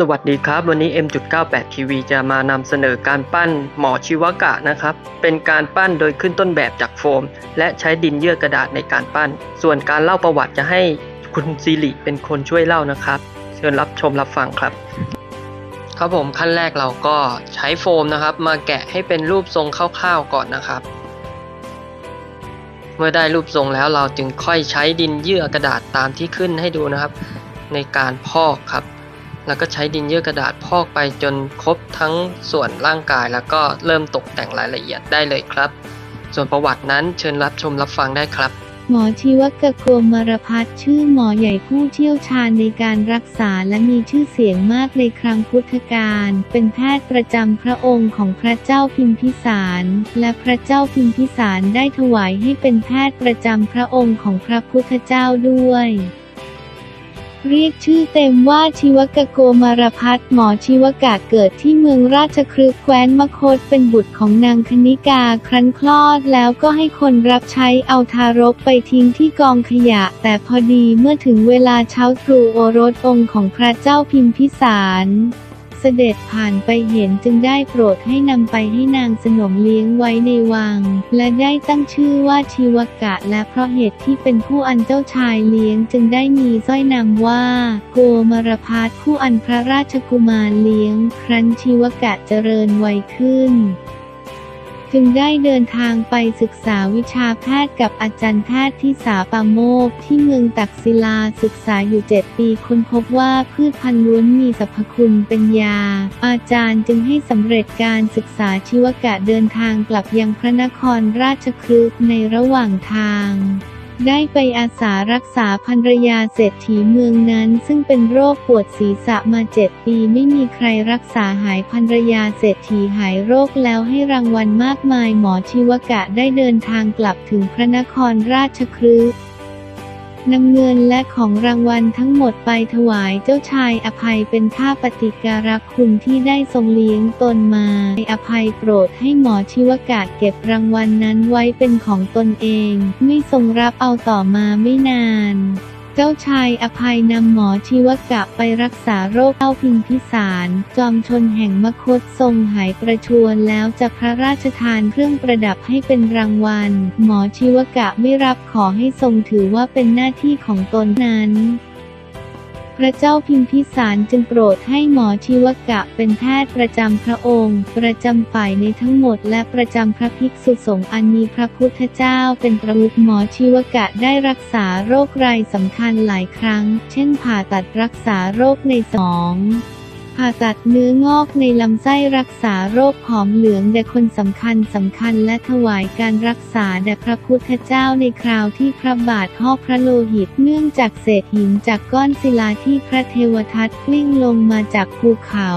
สวัสดีครับ วันนี้ M.98 TV จะมานำเสนอการปั้นหมอชิวกะนะครับ เป็นการปั้นโดยขึ้นต้นแบบจากโฟม และใช้ดินเยื่อกระดาษในการปั้น ส่วนการเล่าประวัติจะให้คุณซีริเป็นคนช่วยเล่านะครับ เชิญรับชมรับฟังครับ ครับผมขั้นแรกเราก็ใช้โฟมนะครับ มาแกะให้เป็นรูปทรงคร่าวๆก่อนนะครับ เมื่อได้รูปทรงแล้วเราจึงค่อยใช้ดินเยื่อกระดาษตามที่ขึ้นให้ดูนะครับ ในการพอกครับ แล้วก็ใช้ดินเยื่อกระดาษพอกไปจนครบทั้งส่วนร่างกาย แล้วก็เริ่มตกแต่งรายละเอียดได้เลยครับ ส่วนประวัตินั้นเชิญรับชมรับฟังได้ครับ หมอชีวกโกมารพัฒชื่อหมอใหญ่ผู้เชี่ยวชาญในการรักษาและมีชื่อเสียงมากในครั้งพุทธกาลเป็นแพทย์ประจำพระองค์ของพระเจ้าพิมพิสาร และพระเจ้าพิมพิสารได้ถวายให้เป็นแพทย์ประจำพระองค์ของพระพุทธเจ้าด้วย เรียกชื่อเต็มว่าชีวกโกมารพัฒหมอชีวกะเกิดที่เมืองราชคฤห์แคว้นมคตเป็นบุตรของนางคณิกาครั้นคลอดแล้วก็ให้คนรับใช้เอาทารกไปทิ้งที่กองขยะ แต่พอดีเมื่อถึงเวลาเช้าตรู่โอรสองค์ของพระเจ้าพิมพิสาร สด็จผ่านไปเห็นจึงได้โปรดให้นำไปให้นางสนมเลี้ยงไว้ในวัง และได้ตั้งชื่อว่าชีวกะและเพราะเหตุที่เป็นผู้อันเจ้าชายเลี้ยงจึงได้มีสร้อยนามว่า โกมารพัทผู้อันพระราชกุมารเลี้ยง ครั้นชีวกะเจริญวัยขึ้น จึงได้เดินทางไปศึกษาวิชาแพทย์กับอาจารย์แพทย์ที่สาปาโมกที่เมืองตักศิลาศึกษาอยู่7ปีค้นพบว่าพืชพันธุ์ล้วนมีสรรพคุณเป็นยา อาจารย์จึงให้สำเร็จการศึกษาชีวกะเดินทางกลับยังพระนครราชคฤห์ในระหว่างทาง ได้ไปอาสารักษาภรรยาเศรษฐีเมืองนั้น ซึ่งเป็นโรคปวดศีรษะมาเจ็ดปีไม่มีใครรักษาหายภรรยาเศรษฐีหายโรคแล้วให้รางวัลมากมายหมอชีวกะได้เดินทางกลับถึงพระนครราชคฤห์ นำเงินและของรางวัลทั้งหมดไปถวายเจ้าชายอภัยเป็นค่าปฏิการะคุณที่ได้ทรงเลี้ยงตนมาอภัยโปรดให้หมอชีวกะเก็บรางวัลนนั้นไว้เป็นของตนเอง ไม่ทรงรับเอาต่อมาไม่นาน เจ้าชายอภัยนำหมอชีวกะไปรักษาโรคเต้าพิมพิสาร จอมชนแห่งมคตทรงหายประชวนแล้วจะพระราชทานเครื่องประดับให้เป็นรางวัล หมอชีวกะไม่รับขอให้ทรงถือว่าเป็นหน้าที่ของตนนั้น พระเจ้าพิมพิสารจึงโปรดให้หมอชีวกะเป็นแพทย์ประจำพระองค์ ประจำฝ่ายในทั้งหมดและประจำพระภิกษุสงฆ์อันมีพระพุทธเจ้าเป็นประมุขหมอชีวกะได้รักษาโรครายสำคัญหลายครั้ง เช่นผ่าตัดรักษาโรคในสมอง ผ่าตัดเนื้องอกในลำไส้รักษาโรคผอมเหลืองแด่คนสำคัญสำคัญและถวายการรักษาแด่พระพุทธเจ้าในคราวที่พระบาทหอกพระโลหิตเนื่องจากเศษหินจากก้อนศิลาที่พระเทวทัตกลิ้งลงมาจากภูเขา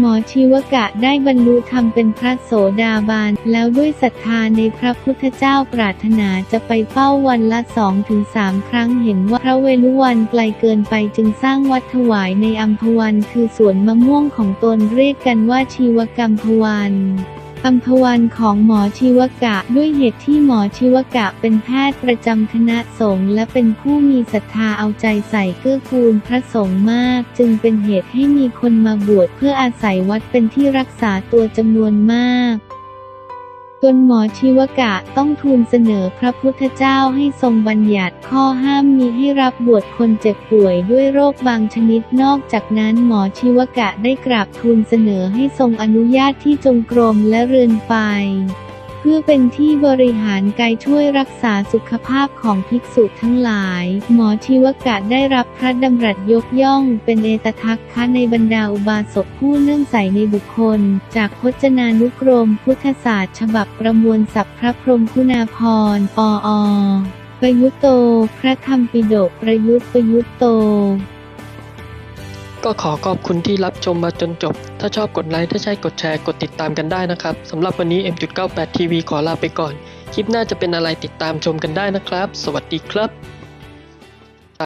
หมอชีวกะได้บรรลุธรรมเป็นพระโสดาบันแล้วด้วยศรัทธาในพระพุทธเจ้าปรารถนาจะไปเฝ้าวันละสองถึงสามครั้งเห็นว่าพระเวลุวันไกลเกินไปจึงสร้างวัดถวายในอัมพวันคือสวนมะม่วงของตนเรียกกันว่าชีวกรรมพวัน อัมพวันของหมอชีวกะ ด้วยเหตุที่หมอชีวกะเป็นแพทย์ประจำคณะสงฆ์และเป็นผู้มีศรัทธาเอาใจใส่เกื้อกูลพระสงฆ์มาก จึงเป็นเหตุให้มีคนมาบวชเพื่ออาศัยวัดเป็นที่รักษาตัวจำนวนมาก จนหมอชีวกะต้องทูลเสนอพระพุทธเจ้าให้ทรงบัญญัติข้อห้ามมีให้รับบวชคนเจ็บป่วยด้วยโรคบางชนิดนอกจากนั้นหมอชีวกะได้กราบทูลเสนอให้ทรงอนุญาตที่จงกรมและเรือนไฟ เพื่อเป็นที่บริหารกายช่วยรักษาสุขภาพของภิกษุทั้งหลาย หมอชีวกะได้รับพระดำรัสยกย่อง เป็นเอตทัคคะในบรรดาอุบาสกผู้เลื่อมใสในบุคคล จากพจนานุกรมพุทธศาสตร์ ฉบับประมวลศัพท์พระพรหมคุณาภรณ์ปออประยุตโต พระธรรมปิฎกประยุตประยุตโต ก็ขอขอบคุณที่รับชมมาจนจบ ถ้าชอบกดไลค์ถ้าใช่กดแชร์กดติดตามกันได้นะครับสำหรับวันนี้ M.98 TV ขอลาไปก่อน คลิปหน้าจะเป็นอะไรติดตามชมกันได้นะครับ สวัสดีครับ